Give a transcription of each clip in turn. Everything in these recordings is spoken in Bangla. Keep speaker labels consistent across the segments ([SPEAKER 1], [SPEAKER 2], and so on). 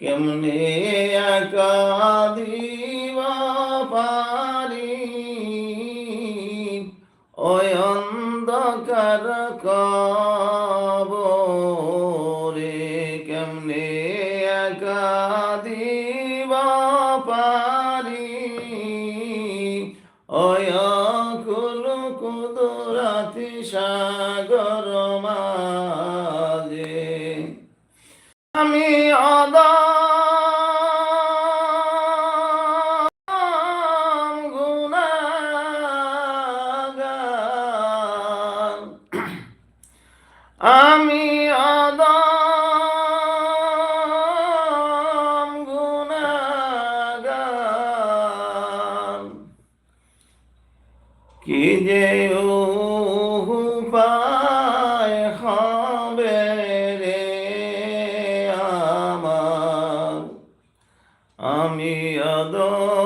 [SPEAKER 1] কেমনে একা দিবা পারি? ওই অন্ধকার কবরে কেমনে একা দিবা পারি? ওই আমি অদম গুনাহগার কি যে উপায় হবে রে আমার। আমি অদম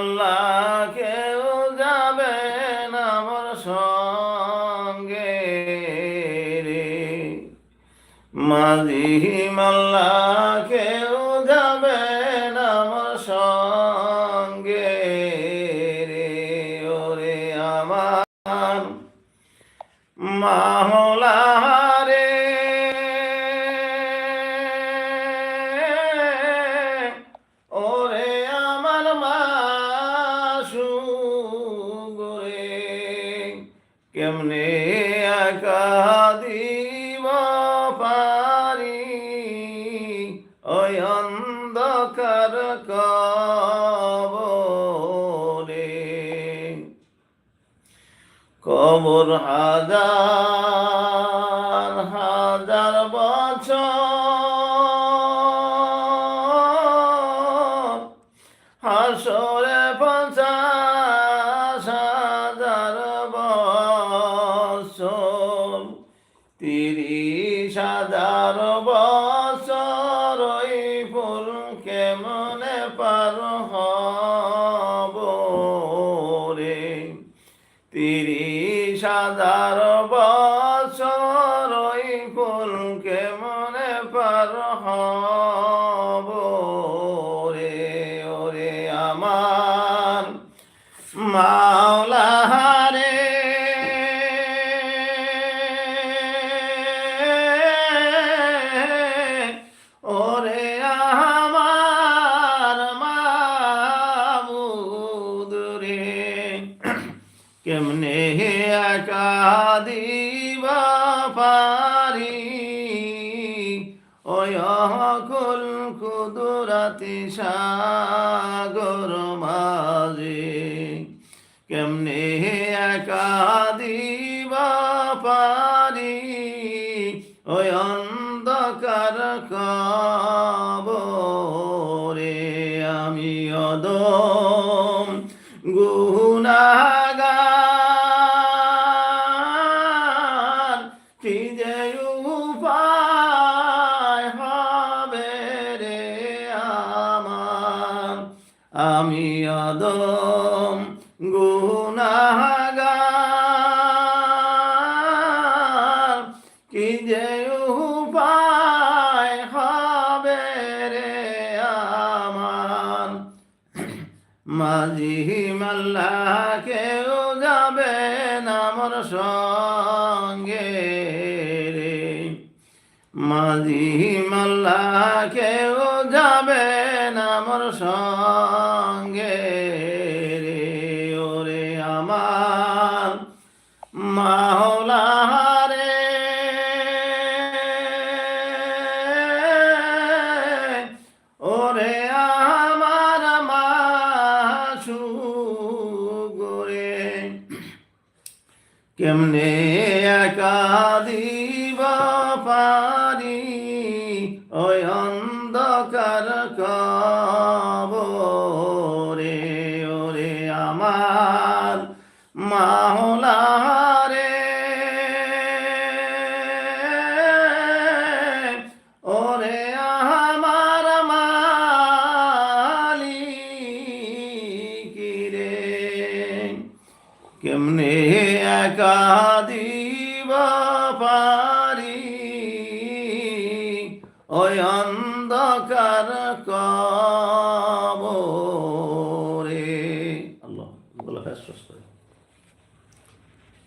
[SPEAKER 1] মাল্লা কেউ যাবে না আমার সঙ্গে মাঝি মাল্লা কেউ কেমনে একা পারি? ওই অন্ধকার কবরে। কবর হাজার হাজার বছর কেমনে পার হব রে? তিরিশ হাজার বছর ওই ফুল কেমনে পার ওরে আমার মাওলা কেমনে একা দিবা পারি। ওই অকুল কুদুরাতি সাগর মাঝে। কেমনে একা মাঝি মাল্লা কেউ যাবে আমার সঙ্গে রে। মাঝি মাল্লা কেউ যাবে আমার সঙ্গে কেমনে একা দিবা পারি? ওই অন্ধকার কবরে, ওরে আমার মাহলা রে ওরে আমার মালিক রে। কেমনে একা দিব পারি। ওই অন্ধকার কবরে